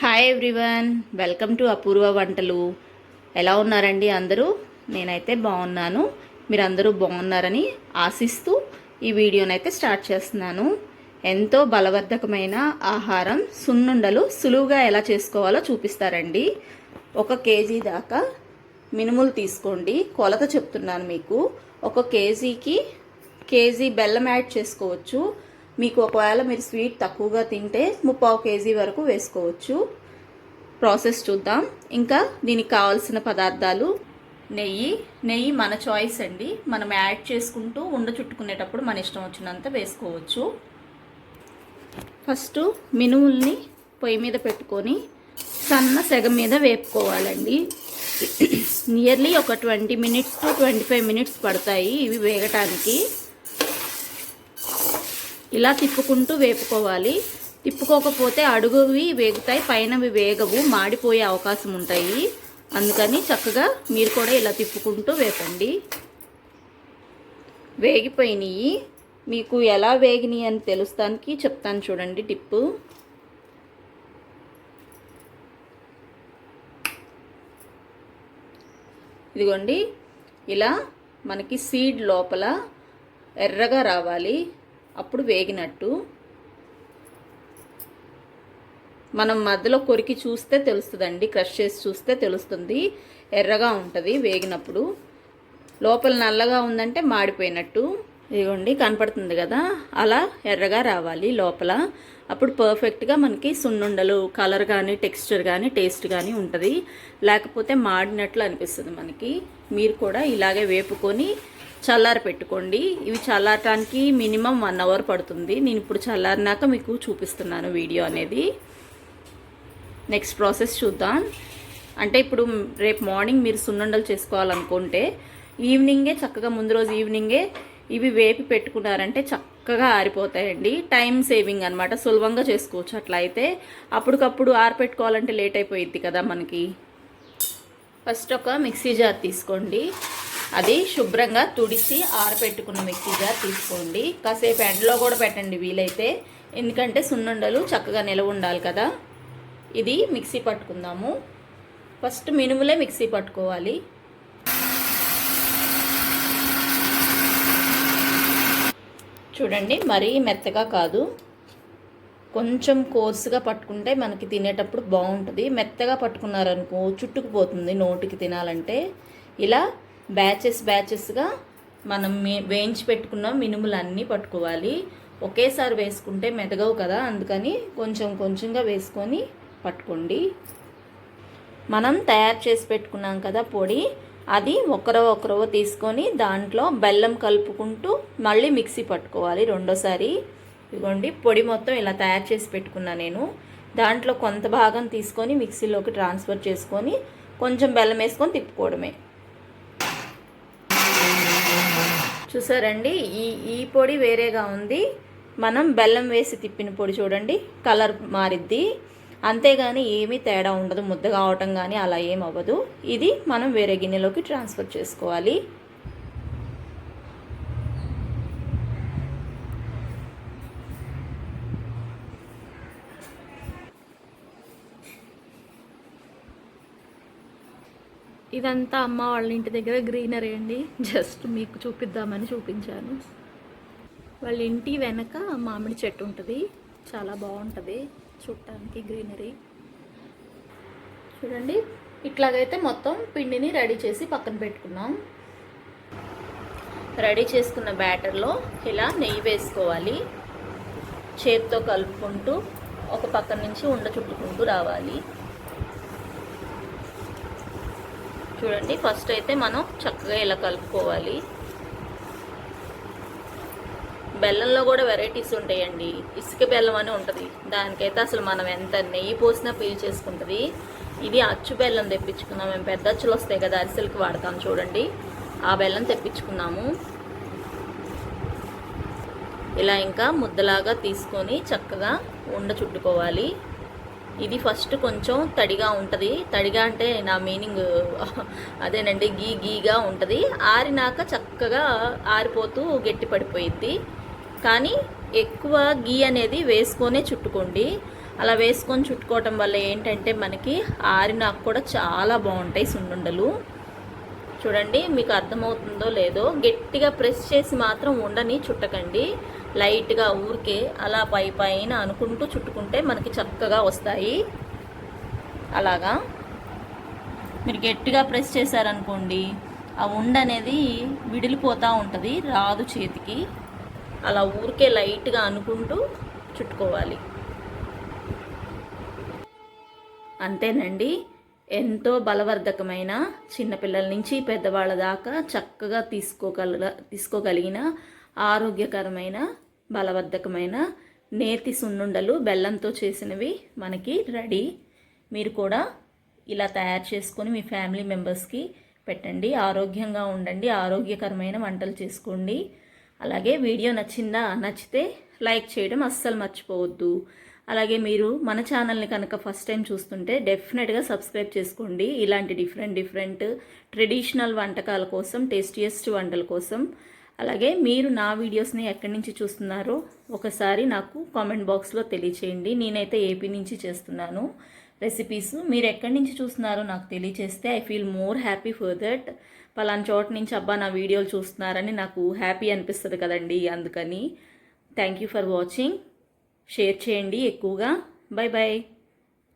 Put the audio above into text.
Hi everyone welcome to Apoorva వంటలు ఎలా ఉన్నారండి అందరూ? నేనైతే బాగున్నాను. మీరందరూ బాగున్నారని ఆశిస్తూ ఈ వీడియోనైతే స్టార్ట్ చేస్తున్నాను. ఎంతో బలవర్ధకమైన ఆహారం సున్నుండలు సులువుగా ఎలా చేసుకోవాలో చూపిస్తారండి. ఒక కేజీ దాకా మినుములు తీసుకోండి. కొలత చెప్తున్నాను మీకు. ఒక కేజీకి కేజీ బెల్లం యాడ్ చేసుకోవచ్చు. మీకు ఒకవేళ మీరు స్వీట్ తక్కువగా తింటే ముప్పావు కేజీ వరకు వేసుకోవచ్చు. ప్రాసెస్ చూద్దాం. ఇంకా దీనికి కావాల్సిన పదార్థాలు నెయ్యి. నెయ్యి మన చాయిస్ అండి. మనం యాడ్ చేసుకుంటూ ఉండ చుట్టుకునేటప్పుడు మన ఇష్టం వచ్చినంత వేసుకోవచ్చు. ఫస్ట్ మినుముల్ని పొయ్యి మీద పెట్టుకొని సన్న సెగ మీద వేపుకోవాలండి. నియర్లీ ఒక twenty minutes to twenty five minutes పడతాయి ఇవి వేగటానికి. ఇలా తిప్పుకుంటూ వేపుకోవాలి. తిప్పుకోకపోతే అడుగువి వేగుతాయి పైనవి వేగవు మాడిపోయే అవకాశం ఉంటాయి. అందుకని చక్కగా మీరు కూడా ఇలా తిప్పుకుంటూ వేపండి. వేగిపోయినాయి. మీకు ఎలా వేగినాయి అని తెలుస్తానికి చెప్తాను చూడండి టిప్పు. ఇదిగోండి. ఇలా మనకి సీడ్ లోపల ఎర్రగా రావాలి. అప్పుడు వేగినట్టు. మనం మధ్యలో కొరికి చూస్తే తెలుస్తుందండి క్రష్ చేసి చూస్తే తెలుస్తుంది. ఎర్రగా ఉంటుంది వేగినప్పుడు. లోపల నల్లగా ఉందంటే మాడిపోయినట్టు. ఇదిగోండి కనపడుతుంది కదా? అలా ఎర్రగా రావాలి లోపల. అప్పుడు పర్ఫెక్ట్గా మనకి సున్నుండలు కలర్ కానీ టెక్స్చర్ కానీ టేస్ట్ కానీ ఉంటుంది. లేకపోతే మాడినట్లు అనిపిస్తుంది మనకి. మీరు కూడా ఇలాగే వేపుకొని చల్లారి పెట్టుకోండి. ఇవి చల్లారటానికి మినిమం వన్ అవర్ పడుతుంది. నేను ఇప్పుడు చల్లారినాక మీకు చూపిస్తున్నాను వీడియో అనేది. నెక్స్ట్ ప్రాసెస్ చూద్దాం. అంటే ఇప్పుడు రేపు మార్నింగ్ మీరు సున్నుండలు చేసుకోవాలనుకుంటే ఈవినింగే చక్కగా ముందు రోజు ఈవినింగే ఇవి వేపి పెట్టుకున్నారంటే చక్కగా ఆరిపోతాయండి. టైం సేవింగ్ అనమాట సులభంగా చేసుకోవచ్చు అట్లా అయితే అప్పటికప్పుడు ఆరిపెట్టుకోవాలంటే లేట్ అయిపోయిద్ది కదా మనకి. ఫస్ట్ ఒక మిక్సీ జార్ తీసుకోండి. అది శుభ్రంగా తుడిచి ఆరబెట్టుకున్న మిక్సీగా తీసుకోండి. కాసేపు ఎండలో కూడా పెట్టండి వీలైతే. ఎందుకంటే సున్నుండలు చక్కగా నిలవ ఉండాలి కదా. ఇది మిక్సీ పట్టుకుందాము. ఫస్ట్ మినుములే మిక్సీ పట్టుకోవాలి. చూడండి మరీ మెత్తగా కాదు. కొంచెం కోర్సుగా పట్టుకుంటే మనకి తినేటప్పుడు బాగుంటుంది. మెత్తగా పట్టుకున్నారనుకో చుట్టుకుపోతుంది నోటికి తినాలంటే. ఇలా బ్యాచెస్ బ్యాచెస్గా మనం వేయించి పెట్టుకున్న మినుములు అన్నీ పట్టుకోవాలి. ఒకేసారి వేసుకుంటే మెదగవు కదా అందుకని కొంచెం కొంచెంగా వేసుకొని పట్టుకోండి. మనం తయారు చేసి పెట్టుకున్నాం కదా పొడి అది ఒకరవ ఒకరవ తీసుకొని దాంట్లో బెల్లం కలుపుకుంటూ మళ్ళీ మిక్సీ పట్టుకోవాలి రెండోసారి. ఇదిగోండి పొడి మొత్తం ఇలా తయారు చేసి పెట్టుకున్నా నేను. దాంట్లో కొంత భాగం తీసుకొని మిక్సీలోకి ట్రాన్స్ఫర్ చేసుకొని కొంచెం బెల్లం వేసుకొని తిప్పుకోవడమే. చూసారండి? ఈ ఈ పొడి వేరేగా ఉంది. మనం బెల్లం వేసి తిప్పిన పొడి చూడండి కలర్ మారిద్ది. అంతేగాని ఏమీ తేడా ఉండదు ముద్ద కావటం కానీ అలా ఏమవ్వదు. ఇది మనం వేరే గిన్నెలోకి ట్రాన్స్ఫర్ చేసుకోవాలి. ఇదంతా అమ్మ వాళ్ళ ఇంటి దగ్గర గ్రీనరీ అండి. జస్ట్ మీకు చూపిద్దామని చూపించాను. వాళ్ళ ఇంటి వెనక మామిడి చెట్టు ఉంటుంది. చాలా బాగుంటుంది చూడటానికి గ్రీనరీ. చూడండి ఇట్లాగైతే మొత్తం పిండిని రెడీ చేసి పక్కన పెట్టుకున్నాం. రెడీ చేసుకున్న బ్యాటర్లో ఇలా నెయ్యి వేసుకోవాలి. చేతితో కలుపుకుంటూ ఒక పక్క నుంచి ఉండ చుట్టుకుంటూ రావాలి. చూడండి. ఫస్ట్ అయితే మనం చక్కగా ఇలా కలుపుకోవాలి. బెల్లంలో కూడా వెరైటీస్ ఉంటాయండి. ఇసుక బెల్లం అని ఉంటుంది. దానికైతే అసలు మనం ఎంత నెయ్యి పోసినా పీల్ చేసుకుంటుంది. ఇది అచ్చు బెల్లం తెప్పించుకున్నాం. మేము పెద్ద అచ్చులు వస్తాయి కదా అరిసెలకి వాడతాం చూడండి. ఆ బెల్లం తెప్పించుకున్నాము. ఇలా ఇంకా ముద్దలాగా తీసుకొని చక్కగా ఉండ చుట్టుకోవాలి. ఇది ఫస్ట్ కొంచెం తడిగా ఉంటుంది. తడిగా అంటే నా మీనింగ్ అదేనండి గీ గీగా ఉంటుంది. ఆరినాక చక్కగా ఆరిపోతూ గట్టి పడిపోయిద్ది. కానీ ఎక్కువ గీ అనేది వేసుకొనే చుట్టుకోండి. అలా వేసుకొని చుట్టుకోవటం వల్ల ఏంటంటే మనకి ఆరినాకు కూడా చాలా బాగుంటాయి సున్నుండలు. చూడండి మీకు అర్థమవుతుందో లేదో గట్టిగా ప్రెస్ చేసి మాత్రం ఉండని చుట్టకండి. లైట్గా ఊరికే అలా పై పైన అనుకుంటూ చుట్టుకుంటే మనకి చక్కగా వస్తాయి. అలాగా? మీరు గట్టిగా ప్రెస్ చేశారనుకోండి ఆ ఉండ అనేది విడిలిపోతూ ఉంటుంది రాదు చేతికి. అలా ఊరికే లైట్గా అనుకుంటూ చుట్టుకోవాలి. అంతేనండి. ఎంతో బలవర్ధకమైన చిన్నపిల్లల నుంచి పెద్దవాళ్ళ దాకా చక్కగా తీసుకోగల తీసుకోగలిగిన ఆరోగ్యకరమైన బలవర్ధకమైన నేతి సున్నుండలు బెల్లంతో చేసినవి మనకి రెడీ. మీరు కూడా ఇలా తయారు చేసుకొని మీ ఫ్యామిలీ మెంబర్స్కి పెట్టండి. ఆరోగ్యంగా ఉండండి. ఆరోగ్యకరమైన వంటలు చేసుకోండి. అలాగే వీడియో నచ్చిందా? నచ్చితే లైక్ చేయడం అస్సలు మర్చిపోవద్దు. అలాగే మీరు మన ఛానల్ని కనుక ఫస్ట్ టైం చూస్తుంటే డెఫినెట్గా సబ్స్క్రైబ్ చేసుకోండి. ఇలాంటి డిఫరెంట్ డిఫరెంట్ ట్రెడిషనల్ వంటకాల కోసం టేస్టియస్ట్ వంటల కోసం అలాగే మీరు నా వీడియోస్ని ఎక్కడి నుంచి చూస్తున్నారో ఒకసారి నాకు కామెంట్ బాక్స్లో తెలియచేయండి. నేనైతే ఏపీ నుంచి చేస్తున్నాను రెసిపీస్ మీరు ఎక్కడి నుంచి చూస్తున్నారో నాకు తెలియచేస్తే I feel more happy for that పలానా చోట నుంచి అబ్బా నా వీడియోలు చూస్తున్నారని నాకు హ్యాపీ అనిపిస్తుంది కదండి అందుకని. Thank you for watching share చేయండి ఎక్కువగా. Bye bye